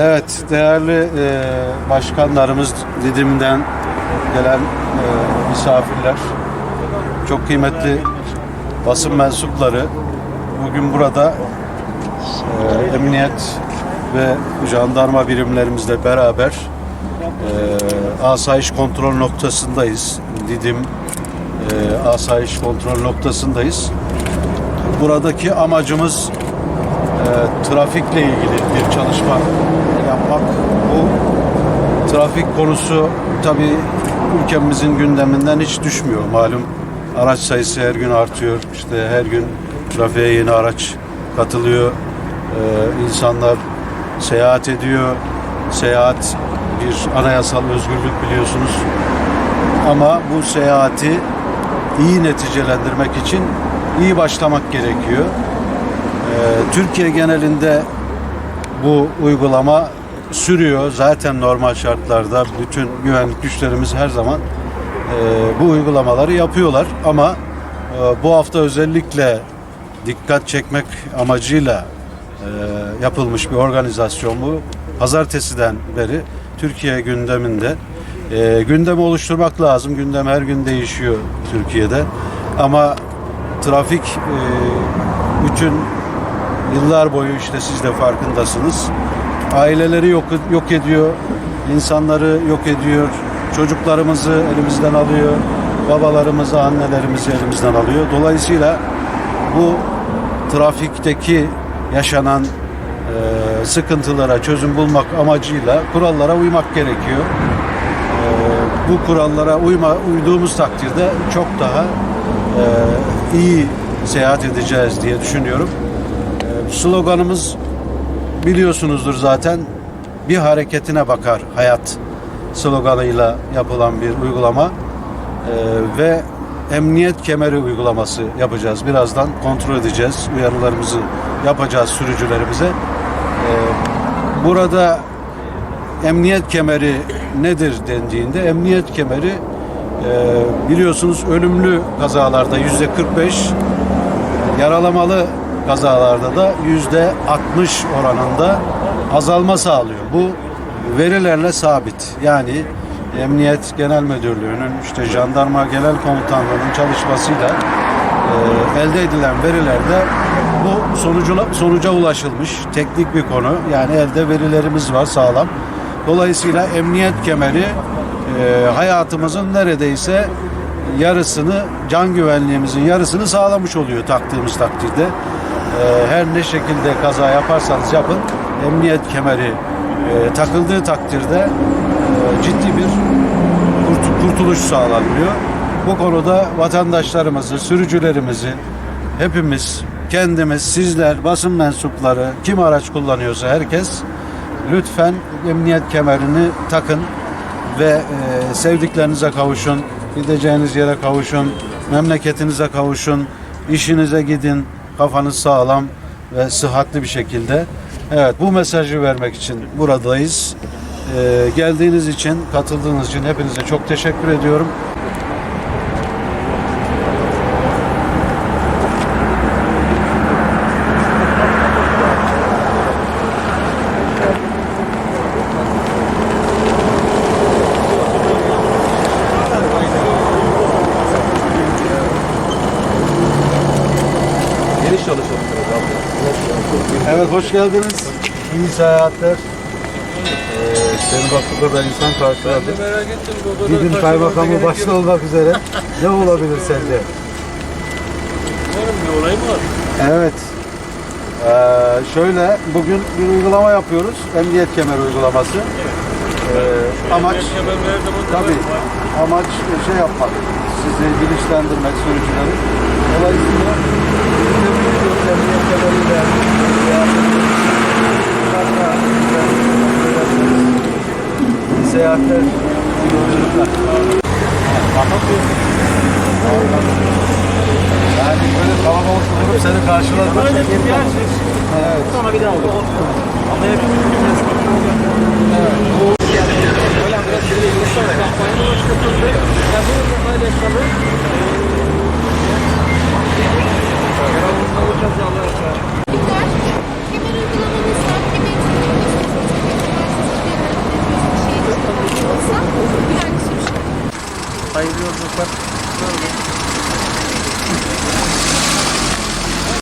Evet, değerli e, başkanlarımız Didim'den gelen e, misafirler, çok kıymetli basın mensupları bugün burada e, emniyet ve jandarma birimlerimizle beraber e, asayiş kontrol noktasındayız. Didim e, asayiş kontrol noktasındayız. Buradaki amacımız trafikle ilgili bir çalışma yapmak. Bu trafik konusu tabii ülkemizin gündeminden hiç düşmüyor. Malum araç sayısı her gün artıyor. İşte her gün trafiğe yeni araç katılıyor. Ee, insanlar seyahat ediyor. Seyahat bir anayasal özgürlük biliyorsunuz. Ama bu seyahati iyi neticelendirmek için iyi başlamak gerekiyor. Ee, Türkiye genelinde bu uygulama sürüyor. Zaten normal şartlarda bütün güvenlik güçlerimiz her zaman e, bu uygulamaları yapıyorlar. Ama e, bu hafta özellikle dikkat çekmek amacıyla e, yapılmış bir organizasyon bu. Pazartesiden beri Türkiye gündeminde. E, gündemi oluşturmak lazım. Gündem her gün değişiyor Türkiye'de. Ama trafik e, bütün Yıllar boyu işte siz de farkındasınız. Aileleri yok, yok ediyor, insanları yok ediyor, çocuklarımızı elimizden alıyor, babalarımızı, annelerimizi elimizden alıyor. Dolayısıyla bu trafikteki yaşanan e, sıkıntılara çözüm bulmak amacıyla kurallara uymak gerekiyor. E, bu kurallara uyma, uyduğumuz takdirde çok daha e, iyi seyahat edeceğiz diye düşünüyorum. Sloganımız biliyorsunuzdur zaten bir hareketine bakar hayat sloganıyla yapılan bir uygulama Ee, ve emniyet kemeri uygulaması yapacağız. Birazdan kontrol edeceğiz. Uyarılarımızı yapacağız sürücülerimize. Ee, burada emniyet kemeri nedir dendiğinde emniyet kemeri e, biliyorsunuz ölümlü kazalarda yüzde 45 yaralamalı kazalarda da yüzde 60 oranında azalma sağlıyor. Bu verilerle sabit. Yani Emniyet Genel Müdürlüğü'nün işte jandarma genel komutanlığının çalışmasıyla e, elde edilen verilerde bu sonucuna, sonuca ulaşılmış. Teknik bir konu. Yani elde verilerimiz var sağlam. Dolayısıyla emniyet kemeri e, hayatımızın neredeyse yarısını, can güvenliğimizin yarısını sağlamış oluyor taktığımız takdirde. Ee, her ne şekilde kaza yaparsanız yapın emniyet kemeri e, takıldığı takdirde e, ciddi bir kurt- kurtuluş sağlanıyor. Bu konuda vatandaşlarımızı, sürücülerimizi hepimiz, kendimiz, sizler, basın mensupları, kim araç kullanıyorsa herkes lütfen emniyet kemerini takın ve e, sevdiklerinize kavuşun, gideceğiniz yere kavuşun, memleketinize kavuşun, işinize gidin, kafanız sağlam ve sıhhatli bir şekilde. Evet bu mesajı vermek için buradayız. E, geldiğiniz için, katıldığınız için hepinize çok teşekkür ediyorum. Evet hoş geldiniz. İyi seyahatler. Ee, seni bak burada da insan karşıladı. Merak ettim baba. Didim Kaymakamı başta olmak üzere. Ne olabilir sence? Umarım bir olay mı var? Evet. Ee, şöyle bugün bir uygulama yapıyoruz. Emniyet kemer uygulaması. Ee, amaç her zaman tabii amaç şey yapmak. Sizi bilinçlendirmek sürücüleri. Dolayısıyla kemeriyle İyi seyahatler, yolculuklar. Yani böyle kalabalık bulup seni karşıladım. Evet. Sonra bir daha olur. Ama hep Öyle biraz bir de yürüyüşler kampanya başlatıldı. Ya bu alakalı Yaralı Bak.